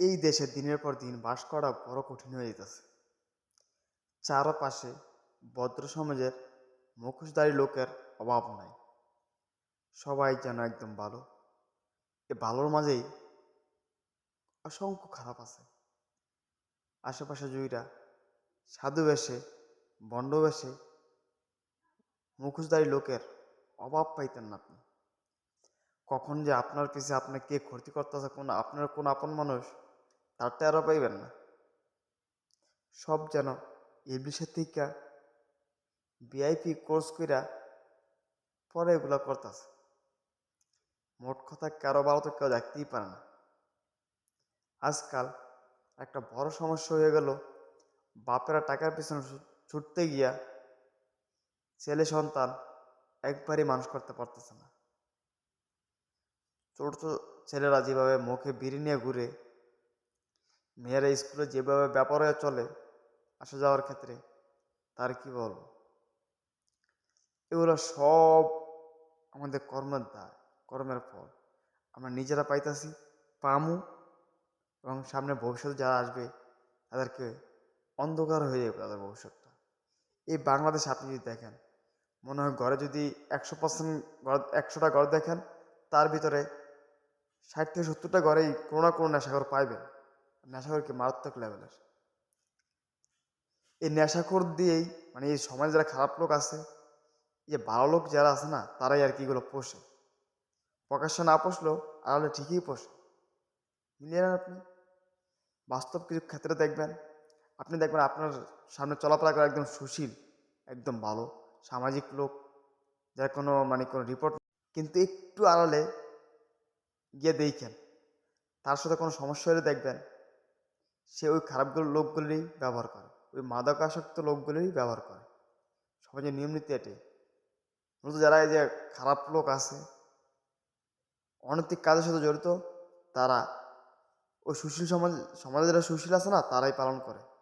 এই দেশে দিনের পর দিন বাস করা বড় কঠিন হয়ে যেতেছে। চারপাশে ভদ্র সমাজের মুখোশধারী লোকের অভাব নাই। সবাই যেন একদম ভালো। এ ভালোর মাঝেই অসংখ্য খারাপ আছে। আশেপাশে জুইরা সাধু বেশে, বন্ড বেশে মুখোশধারী লোকের অভাব পাইতেন না আপনি। কখন যে আপনার পিছে আপনার কে ক্ষতি করতেছে, কোন আপনার কোন আপন মানুষ তার টেরও পাইবেন না। সব যেন ইংলিশের থেকে ভিআইপি কোর্স কইরা পরে এগুলো করতেছে। মোট কথা কারও ভালো তো কেউ দেখতেই পারে না। আজকাল একটা বড় সমস্যা হয়ে গেল। বাপেরা টাকার পিছনে ছুটতে গিয়া ছেলে সন্তান একবারই মানুষ করতে পারতেছে না। ছোট ছোট ছেলেরা যেভাবে মুখে বিড়ি নিয়ে ঘুরে মেয়েরা স্কুলে যেভাবে ব্যাপারে চলে, আসা যাওয়ার ক্ষেত্রে, তার কি বলব? এগুলো সব আমাদের কর্মের দায়, কর্মের ফল। আমরা নিজেরা পাইতাছি, পামু এবং সামনে ভবিষ্যতে যারা আসবে, তাদেরকে অন্ধকার হয়ে যাবে তাদের ভবিষ্যৎটা। এই বাংলাদেশ আপনি যদি দেখেন, মনে হয় ঘরে যদি একশো পার্সেন্ট ঘর, একশোটা ঘর দেখেন, তার ভিতরে ষাট থেকে সত্তরটা ঘরেই কোনো না কোনো নেশাখর পাইবেন। নেশাখর কি মারাত্মক লেভেলের এই নেশাখোর দিয়েই মানে এই সমাজে যারা খারাপ লোক আছে যে ভালো লোক যারা আছে না, তারাই আর কি এগুলো পোষে। প্রকাশ্য না পোষলেও আড়ালে ঠিকই পোষে। মিলিয়ে নেন আপনি। বাস্তব কিছু ক্ষেত্রে দেখবেন, আপনি দেখবেন আপনার সামনে চলাফেরা করা একদম সুশীল, একদম ভালো, সামাজিক লোক, যার কোনো মানে কোনো রিপোর্ট কিন্তু একটু আড়ালে গিয়ে দেখেন, তার সাথে কোনো সমস্যা হলে দেখবেন সে ওই খারাপগুলো লোকগুলোই ব্যবহার করে। ওই মাদকাসক্ত লোকগুলোই ব্যবহার করে। সমাজের নিয়ম নীতি এটি। মূলত যারা এই যে খারাপ লোক আছে, অনৈতিক কাজের সাথে জড়িত, তারা ওই সুশীল সমাজ সমাজে যারা সুশীল আছে না, তারাই পালন করে।